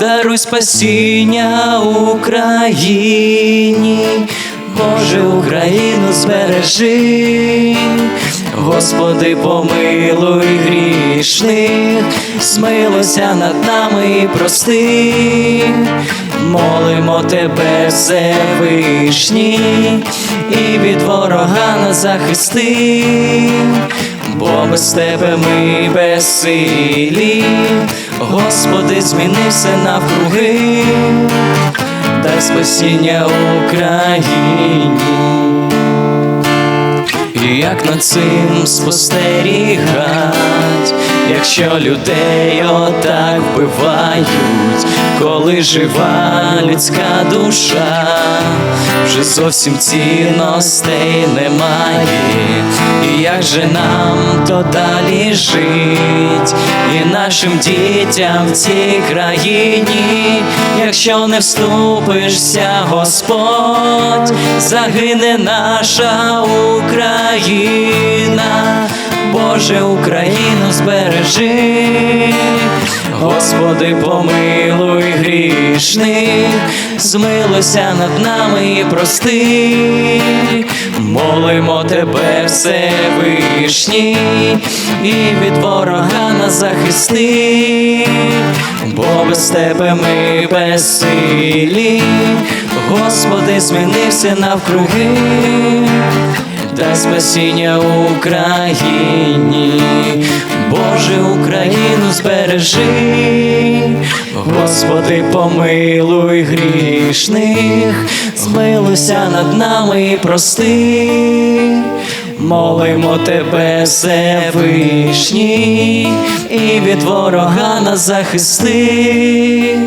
даруй спасіння Україні, Боже, Україну збережи, Господи, помилуй грішних, смилуйся над нами і прости, молимо тебе, Всевишній, і від ворога нас захисти, бо без тебе ми безсилі, Господи, зміни все навкруги, дай спасіння Україні. І як над цим спостерігать, якщо людей отак вбивають, коли жива людська душа, вже зовсім цінностей немає, і як же нам то далі жить, нашим дітям в цій країні, якщо не вступишся, Господь, загине наша Україна, Боже, Україну збережи, Господи, помилуй грішних, змилуйся над нами і прости, молимо тебе, Всевишній, і від ворога нас захисти, бо без тебе ми безсилі, Господи, змінився навкруги. Дай спасіння Україні, Боже, Україну збережи, Господи, помилуй грішних, змилуйся над нами прости. Молимо тебе, Всевишній, і від ворога нас захисти,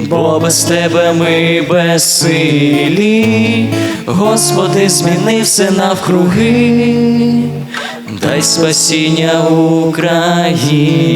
бо без тебе ми безсилі, Господи, зміни все навкруги, дай спасіння Україні.